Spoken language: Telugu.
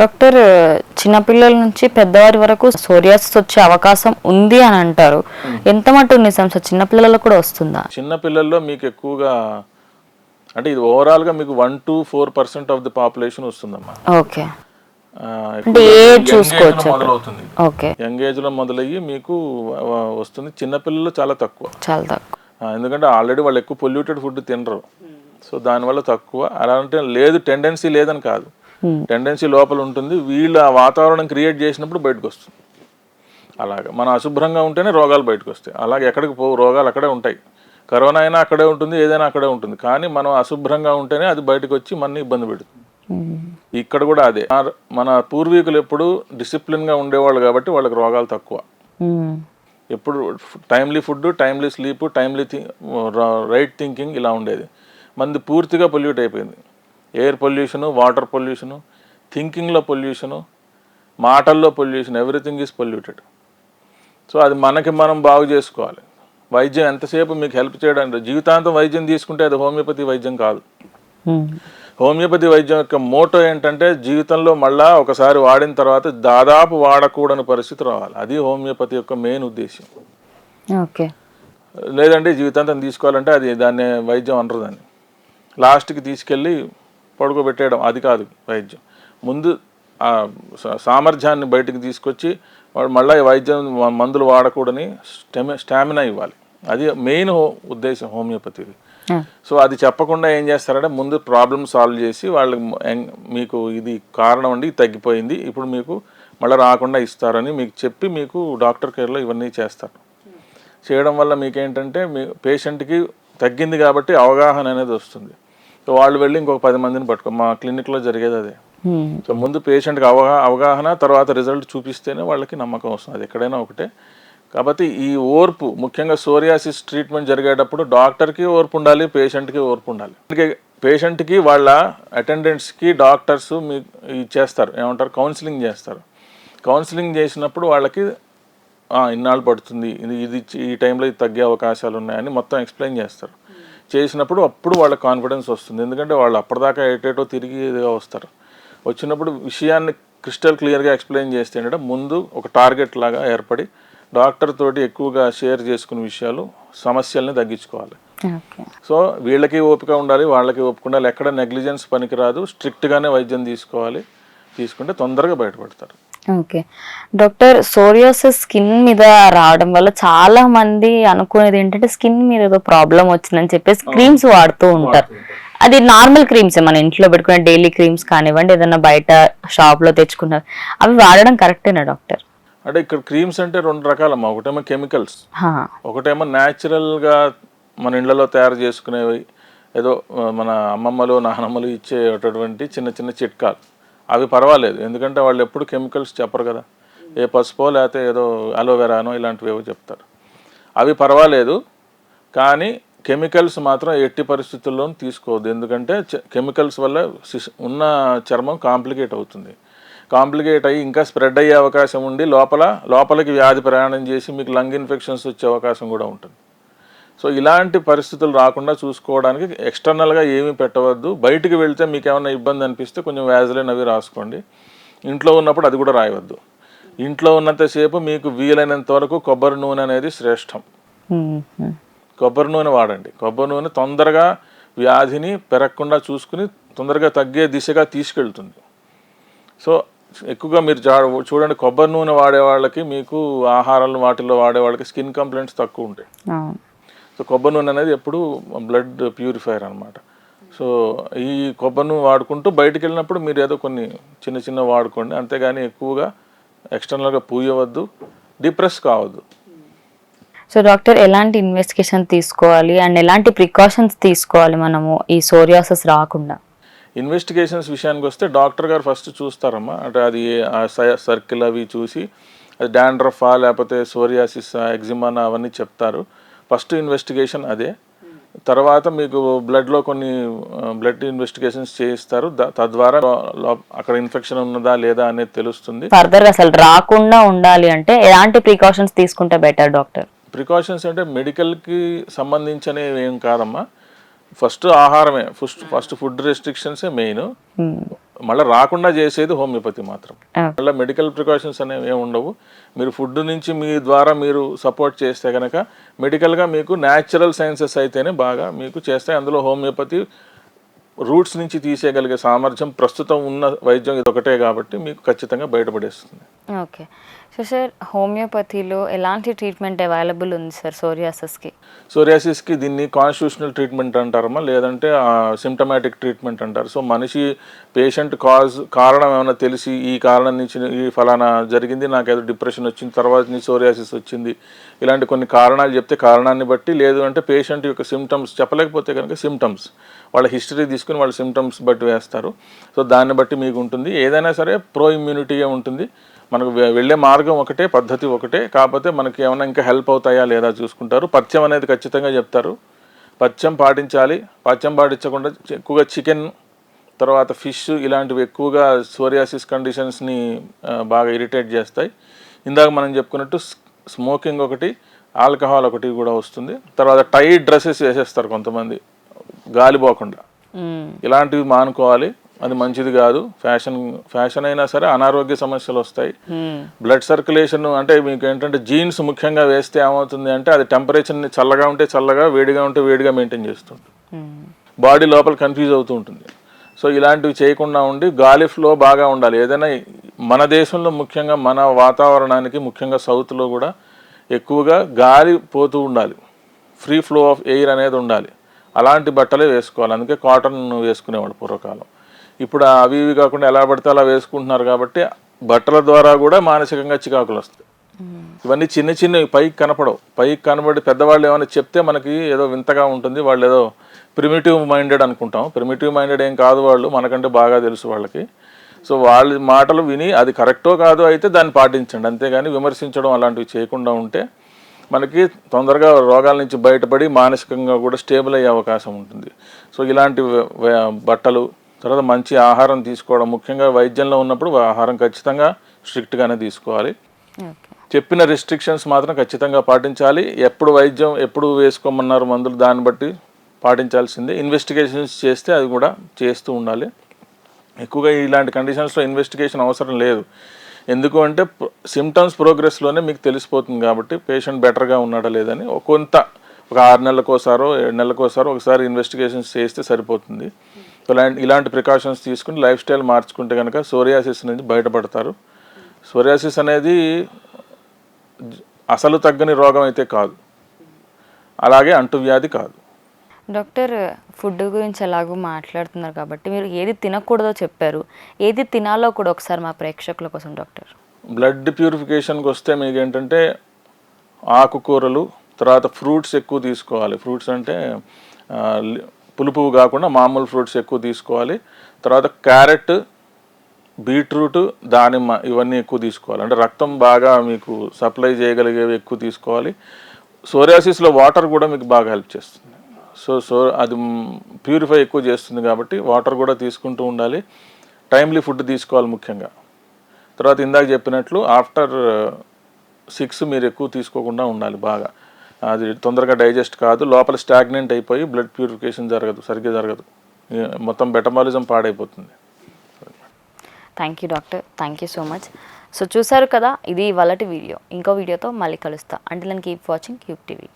డాక్టర్ చిన్నపిల్లల నుంచి పెద్దవారి వరకు సోరియాసిస్ వచ్చే అవకాశం ఉంది అని అంటారు. ఎంత మటు నిజం సార్? చిన్నపిల్లలకు కూడా వస్తుందా? చిన్న పిల్లల్లో మీకు ఎక్కువగా అంటే ఇది ఓవరాల్గా మీకు one to four percent of the population వస్తుందమ్మా. ఓకే. అంటే లో చూసుకోవచ్చు. మొదలవుతుంది. ఓకే. యంగ్ ఏజ్లో మొదలయ్యి మీకు వస్తుంది. చిన్నపిల్లలు చాలా తక్కువ. చాలా తక్కువ. ఎందుకంటే ఆల్రెడీ వాళ్ళు ఎక్కువ పొల్యూటెడ్ ఫుడ్ తినరు. సో దానివల్ల తక్కువ. అలా అంటే లేదు టెండెన్సీ లేదని కాదు. టెండెన్సీ లోపల ఉంటుంది. వీళ్ళు ఆ వాతావరణం క్రియేట్ చేసినప్పుడు బయటకు వస్తుంది. అలాగే మనం అశుభ్రంగా ఉంటేనే రోగాలు బయటకు వస్తాయి. అలాగే ఎక్కడికి పోవు రోగాలు అక్కడే ఉంటాయి. కరోనా అయినా అక్కడే ఉంటుంది ఏదైనా అక్కడే ఉంటుంది. కానీ మనం అశుభ్రంగా ఉంటేనే అది బయటకు వచ్చి మన ఇబ్బంది పెడుతుంది. ఇక్కడ కూడా అదే. మన పూర్వీకులు ఎప్పుడు డిసిప్లిన్గా ఉండేవాళ్ళు కాబట్టి వాళ్ళకి రోగాలు తక్కువ. ఎప్పుడు timely food timely sleep timely right thinking ఇలా ఉండేది. మంది పూర్తిగా పొల్యూట్ అయిపోయింది. ఎయిర్ పొల్యూషను వాటర్ పొల్యూషను థింకింగ్లో పొల్యూషను మాటల్లో pollution everything is polluted so అది మనకి మనం బాగు చేసుకోవాలి. వైద్యం ఎంతసేపు మీకు హెల్ప్ చేయడానికి జీవితాంతం వైద్యం తీసుకుంటే అది హోమియోపతి వైద్యం కాదు. మ్మ్. హోమియోపతి వైద్యం యొక్క మోటో ఏంటంటే జీవితంలో మళ్ళా ఒకసారి వాడిన తర్వాత దాదాపు వాడకూడని పరిస్థితి రావాలి. అది హోమియోపతి యొక్క మెయిన్ ఉద్దేశం ఓకే. లేదంటే జీవితాంతం తీసుకోవాలంటే అది దాన్ని వైద్యం అనరు దాన్ని. లాస్ట్కి తీసుకెళ్ళి పడుకోబెట్టేయడం అది కాదు వైద్యం. ముందు సామర్థ్యాన్ని బయటికి తీసుకొచ్చి వాడు మళ్ళీ వైద్యం మందులు వాడకూడని స్టెమి స్టామినా ఇవ్వాలి. అది మెయిన్ ఉద్దేశం హోమియోపతిది. మ్మ్. సో అది చెప్పకుండా ఏం చేస్తారంటే ముందు ప్రాబ్లమ్ సాల్వ్ చేసి వాళ్ళకి మీకు ఇది కారణం అండి తగ్గిపోయింది ఇప్పుడు మీకు మళ్ళీ రాకుండా ఇస్తారని మీకు చెప్పి మీకు డాక్టర్ కేర్లో ఇవన్నీ చేస్తారు. చేయడం వల్ల మీకేంటంటే మీ పేషెంట్కి తగ్గింది కాబట్టి అవగాహన అనేది వస్తుంది. సో వాళ్ళు వెళ్ళి ఇంకొక పది మందిని పట్టుకో మా క్లినిక్లో జరిగేది అదే. సో ముందు పేషెంట్కి అవగా అవగాహన తర్వాత రిజల్ట్ చూపిస్తేనే వాళ్ళకి నమ్మకం వస్తుంది. అది ఎక్కడైనా ఒకటే. కాబట్టి ఈ ఓర్పు ముఖ్యంగా సోరియాసిస్ ట్రీట్మెంట్ జరిగేటప్పుడు డాక్టర్కి ఓర్పు ఉండాలి పేషెంట్కి ఓర్పు ఉండాలి. అందుకే పేషెంట్కి వాళ్ళ అటెండెంట్స్కి డాక్టర్స్ మీ చేస్తారు ఏమంటారు? కౌన్సిలింగ్ చేస్తారు. కౌన్సిలింగ్ చేసినప్పుడు వాళ్ళకి "ఆ, ఇన్నాళ్ళు పడుతుంది. ఇది ఇది ఈ టైంలో ఇది తగ్గే అవకాశాలు ఉన్నాయని మొత్తం ఎక్స్ప్లెయిన్ చేస్తారు. చేసినప్పుడు అప్పుడు వాళ్ళకి కాన్ఫిడెన్స్ వస్తుంది. ఎందుకంటే వాళ్ళు అప్పటిదాకా ఎటేటో తిరిగి ఇదిగా వస్తారు. వచ్చినప్పుడు విషయాన్ని క్రిస్టల్ క్లియర్గా ఎక్స్ప్లెయిన్ చేస్తే ఏంటంటే ముందు ఒక టార్గెట్ లాగా ఏర్పడి డాక్టర్ తోటి ఎక్కువగా షేర్ చేసుకునే విషయాలు సమస్యల్ని తగ్గించుకోవాలి. సో వీళ్ళకి ఓపిక ఉండాలి వాళ్ళకి ఓపిక ఉండాలి ఎక్కడ నెగ్లిజెన్స్ పనికిరాదు. స్ట్రిక్ట్గానే వైద్యం తీసుకోవాలి. తీసుకుంటే తొందరగా బయటపడతారు. ఓకే. డాక్టర్ సోరియాసిస్ స్కిన్ మీద రావడం వల్ల చాలా మంది అనుకునేది ఏంటంటే స్కిన్ మీద ఏదో ప్రాబ్లం వచ్చిందని చెప్పేసి క్రీమ్స్ వాడుతూ ఉంటారు. అది నార్మల్ క్రీమ్స్ మన ఇంట్లో పెట్టుకునే డైలీ క్రీమ్స్ కానివ్వండి ఏదైనా బయట షాప్లో తెచ్చుకున్నారు అవి వాడడం కరెక్టేనా డాక్టర్? అంటే ఇక్కడ క్రీమ్స్ అంటే రెండు రకాలమ్మా. ఒకటేమో కెమికల్స్ ఒకటేమో న్యాచురల్గా మన ఇళ్ళలో తయారు చేసుకునేవి ఏదో మన అమ్మమ్మలు నానమ్మలు ఇచ్చేటటువంటి చిన్న చిన్న చిట్కాలు. అవి పర్వాలేదు. ఎందుకంటే వాళ్ళు ఎప్పుడు కెమికల్స్ చెప్పరు కదా. ఏ పసుపో లేకపోతే ఏదో అలోవెరానో ఇలాంటివి ఏవో చెప్తారు. అవి పర్వాలేదు. కానీ కెమికల్స్ మాత్రం ఎట్టి పరిస్థితుల్లోనూ తీసుకోవద్దు. ఎందుకంటే కెమికల్స్ వల్ల ఉన్న చర్మం కాంప్లికేట్ అవుతుంది. కాంప్లికేట్ అయ్యి ఇంకా స్ప్రెడ్ అయ్యే అవకాశం ఉండి లోపల లోపలికి వ్యాధి ప్రయాణం చేసి మీకు లంగ్ ఇన్ఫెక్షన్స్ వచ్చే అవకాశం కూడా ఉంటుంది. సో ఇలాంటి పరిస్థితులు రాకుండా చూసుకోవడానికి ఎక్స్టర్నల్గా ఏమీ పెట్టవద్దు. బయటికి వెళ్తే మీకు ఏమైనా ఇబ్బంది అనిపిస్తే కొంచెం వ్యాజలైన్ అవి రాసుకోండి. ఇంట్లో ఉన్నప్పుడు అది కూడా రాయవద్దు. ఇంట్లో ఉన్నంతసేపు మీకు వీలైనంత వరకు కొబ్బరి నూనె అనేది శ్రేష్టం. కొబ్బరి నూనె వాడండి. కొబ్బరి నూనె తొందరగా వ్యాధిని పెరగకుండా చూసుకుని తొందరగా తగ్గే దిశగా తీసుకెళ్తుంది. సో ఎక్కువగా మీరు చూడండి కొబ్బరి నూనె వాడే వాళ్ళకి మీకు ఆహారాలు వాటిల్లో వాడే వాళ్ళకి స్కిన్ కంప్లైంట్స్ తక్కువ ఉంటాయి. సో కొబ్బరి నూనె అనేది ఎప్పుడు బ్లడ్ ప్యూరిఫైయర్ అనమాట సో ఈ కొబ్బరి నూనె వాడుకుంటూ బయటికి వెళ్ళినప్పుడు మీరు ఏదో కొన్ని చిన్న చిన్న వాడుకోండి. అంతేగాని ఎక్కువగా ఎక్స్టర్నల్గా పూయవద్దు డిప్రెస్ కావద్దు. సో డాక్టర్ ఎలాంటి ఇన్వెస్టిగేషన్ తీసుకోవాలి? అండ్ ఎలాంటి ప్రికాషన్స్ తీసుకోవాలి మనము ఈ సోరియాసిస్ రాకుండా? ఇన్వెస్టిగేషన్స్ విషయానికి వస్తే డాక్టర్ గారు ఫస్ట్ చూస్తారమ్మా. అంటే అది సర్కిల్ అవి చూసి అది డాండ్రఫా లేకపోతే సోరియాసిస్ ఎగ్జిమానా అవన్నీ చెప్తారు. ఫస్ట్ ఇన్వెస్టిగేషన్ అదే. తర్వాత మీకు బ్లడ్లో కొన్ని బ్లడ్ ఇన్వెస్టిగేషన్స్ చేయిస్తారు. తద్వారా అక్కడ ఇన్ఫెక్షన్ ఉన్నదా లేదా అనేది తెలుస్తుంది. ఫర్దర్ అసలు రాకుండా ఉండాలి అంటే ఎలాంటి ప్రికాషన్స్ తీసుకుంటే బెటర్ డాక్టర్? ప్రికాషన్స్ అంటే మెడికల్కి సంబంధించినవి ఏం కాదమ్మా. ఫస్ట్ ఆహారమే. ఫస్ట్ ఫస్ట్ ఫుడ్ రెస్ట్రిక్షన్సే మెయిన్. మళ్ళీ రాకుండా చేసేది హోమియోపతి మాత్రం. మళ్ళీ మెడికల్ ప్రికాషన్స్ అనేవి ఏమి ఉండవు. మీరు ఫుడ్ నుంచి మీ ద్వారా మీరు సపోర్ట్ చేస్తే కనుక మెడికల్గా మీకు న్యాచురల్ సైన్సెస్ అయితేనే బాగా మీకు చేస్తాయి. అందులో హోమియోపతి రూట్స్ నుంచి తీసేయగలిగే సామర్థ్యం ప్రస్తుతం ఉన్న వైద్యం ఇది ఒకటే కాబట్టి మీకు ఖచ్చితంగా బయటపడేస్తుంది. ఓకే. సో సార్ హోమియోపతిలో ఎలాంటి ట్రీట్మెంట్ అవైలబుల్ ఉంది సార్ సోరియాసిస్కి? సోరియాసిస్కి దీన్ని కాన్స్టిట్యూషనల్ ట్రీట్మెంట్ అంటారమ్మా లేదంటే సిమ్టమాటిక్ ట్రీట్మెంట్ అంటారు. సో మనిషి పేషెంట్ కాజ్ కారణం ఏమైనా తెలిసి ఈ కారణం నుంచి ఈ ఫలానా జరిగింది నాకు ఏదో డిప్రెషన్ వచ్చింది తర్వాత నుంచి సోరియాసిస్ వచ్చింది ఇలాంటి కొన్ని కారణాలు చెప్తే కారణాన్ని బట్టి లేదు అంటే పేషెంట్ యొక్క సిమ్టమ్స్ చెప్పలేకపోతే కనుక సిమ్టమ్స్ వాళ్ళ హిస్టరీ తీసుకుని వాళ్ళ సిమ్టమ్స్ బట్టి వేస్తారు. సో దాన్ని బట్టి మీకు ఉంటుంది. ఏదైనా సరే ప్రో ఇమ్యూనిటీగా ఉంటుంది. మనకు వెళ్ళే మార్గం ఒకటే పద్ధతి ఒకటే. కాకపోతే మనకి ఏమైనా ఇంకా హెల్ప్ అవుతాయా లేదా చూసుకుంటారు. పథ్యం అనేది ఖచ్చితంగా చెప్తారు. పథ్యం పాటించాలి. పథ్యం పాటించకుండా ఎక్కువగా చికెన్ తర్వాత ఫిష్ ఇలాంటివి ఎక్కువగా సోరియాసిస్ కండిషన్స్ని బాగా ఇరిటేట్ చేస్తాయి. ఇందాక మనం చెప్పుకున్నట్టు స్మోకింగ్ ఒకటి ఆల్కహాల్ ఒకటి కూడా వస్తుంది. తర్వాత టైట్ డ్రెస్సెస్ వేసేస్తారు కొంతమంది. గాలి పోకుండా. ఇలాంటివి మానుకోవాలి. అది మంచిది కాదు. ఫ్యాషన్ ఫ్యాషన్ అయినా సరే అనారోగ్య సమస్యలు వస్తాయి. బ్లడ్ సర్క్యులేషన్ అంటే మీకు ఏంటంటే జీన్స్ ముఖ్యంగా వేస్తే ఏమవుతుంది అంటే అది టెంపరేచర్ని చల్లగా ఉంటే చల్లగా వేడిగా ఉంటే వేడిగా మెయింటైన్ చేస్తుంది బాడీ లోపల కన్ఫ్యూజ్ అవుతూ ఉంటుంది. సో ఇలాంటివి చేయకుండా ఉండి గాలి ఫ్లో బాగా ఉండాలి. ఏదైనా మన దేశంలో ముఖ్యంగా మన వాతావరణానికి ముఖ్యంగా సౌత్లో కూడా ఎక్కువగా గాలి పోతూ ఉండాలి. ఫ్రీ ఫ్లో ఆఫ్ ఎయిర్ అనేది ఉండాలి. అలాంటి బట్టలే వేసుకోవాలి. అందుకే కాటన్ వేసుకునేవాడు పూర్వకాలం. ఇప్పుడు అవి ఇవి కాకుండా ఎలా పడితే అలా వేసుకుంటున్నారు కాబట్టి బట్టల ద్వారా కూడా మానసికంగా చికాకులు వస్తాయి. ఇవన్నీ చిన్న చిన్న పైకి కనపడవు. పైకి కనబడి పెద్దవాళ్ళు ఏమైనా చెప్తే మనకి ఏదో వింతగా ఉంటుంది. వాళ్ళు ఏదో ప్రిమిటివ్ మైండెడ్ అనుకుంటాం. ప్రిమిటివ్ మైండెడ్ ఏం కాదు వాళ్ళు. మనకంటే బాగా తెలుసు వాళ్ళకి. సో వాళ్ళ మాటలు విని అది కరెక్టో కాదో అయితే దాన్ని పాటించండి. అంతేగాని విమర్శించడం అలాంటివి చేయకుండా ఉంటే మనకి తొందరగా రోగాల నుంచి బయటపడి మానసికంగా కూడా స్టేబుల్ అయ్యే అవకాశం ఉంటుంది. సో ఇలాంటి బట్టలు తర్వాత మంచి ఆహారం తీసుకోవడం. ముఖ్యంగా వైద్యంలో ఉన్నప్పుడు ఆహారం ఖచ్చితంగా స్ట్రిక్ట్గానే తీసుకోవాలి. చెప్పిన రెస్ట్రిక్షన్స్ మాత్రం ఖచ్చితంగా పాటించాలి. ఎప్పుడు వైద్యం ఎప్పుడు వేసుకోమన్నారు మందులు దాన్ని బట్టి పాటించాల్సిందే. ఇన్వెస్టిగేషన్స్ చేస్తే అది కూడా చేస్తూ ఉండాలి. ఎక్కువగా ఇలాంటి కండిషన్స్లో ఇన్వెస్టిగేషన్ అవసరం లేదు. ఎందుకు అంటే సిమ్టమ్స్ ప్రోగ్రెస్లోనే మీకు తెలిసిపోతుంది కాబట్టి పేషెంట్ బెటర్గా ఉన్నాడా లేదని కొంత ఒక ఆరు నెలలకోసారో ఏడు నెలలకోసారో ఒకసారి ఇన్వెస్టిగేషన్స్ చేస్తే సరిపోతుంది. ఇలాంటి ఇలాంటి ప్రికాషన్స్ తీసుకుని లైఫ్ స్టైల్ మార్చుకుంటే కనుక సోరియాసిస్ నుంచి బయటపడతారు. సోరియాసిస్ అనేది అసలు తగ్గని రోగం అయితే కాదు. అలాగే అంటువ్యాధి కాదు. డాక్టర్ ఫుడ్ గురించి ఎలాగో మాట్లాడుతున్నారు కాబట్టి మీరు ఏది తినకూడదో చెప్పారు. ఏది తినాలో కూడా ఒకసారి మా ప్రేక్షకుల కోసం డాక్టర్. బ్లడ్ ప్యూరిఫికేషన్కి వస్తే మీకు ఏంటంటే ఆకుకూరలు తర్వాత ఫ్రూట్స్ ఎక్కువ తీసుకోవాలి. ఫ్రూట్స్ అంటే పులుపు కాకుండా మామూలు ఫ్రూట్స్ ఎక్కువ తీసుకోవాలి. తర్వాత క్యారెట్ బీట్రూట్ దానిమ్మ ఇవన్నీ ఎక్కువ తీసుకోవాలి. అంటే రక్తం బాగా మీకు సప్లై చేయగలిగేవి ఎక్కువ తీసుకోవాలి. సోరియాసిస్లో వాటర్ కూడా మీకు బాగా హెల్ప్ చేస్తుంది. సో సో అది ప్యూరిఫై ఎక్కువ చేస్తుంది కాబట్టి వాటర్ కూడా తీసుకుంటూ ఉండాలి. టైమ్లీ ఫుడ్ తీసుకోవాలి ముఖ్యంగా. తర్వాత ఇందాక చెప్పినట్లు ఆఫ్టర్ సిక్స్ మీరు ఎక్కువ తీసుకోకుండా ఉండాలి బాగా. అది తొందరగా డైజెస్ట్ కాదు లోపల స్టాగ్నెంట్ అయిపోయి బ్లడ్ ప్యూరిఫికేషన్ జరగదు సరిగ్గా జరగదు. మొత్తం బెటమాలిజం పాడైపోతుంది. Thank you doctor thank you so much so చూసారు కదా ఇది ఇవాళటి వీడియో. ఇంకో వీడియోతో మళ్ళీ కలుస్తా. అంటే కీప్ వాచింగ్ క్యూబ్ టీవీ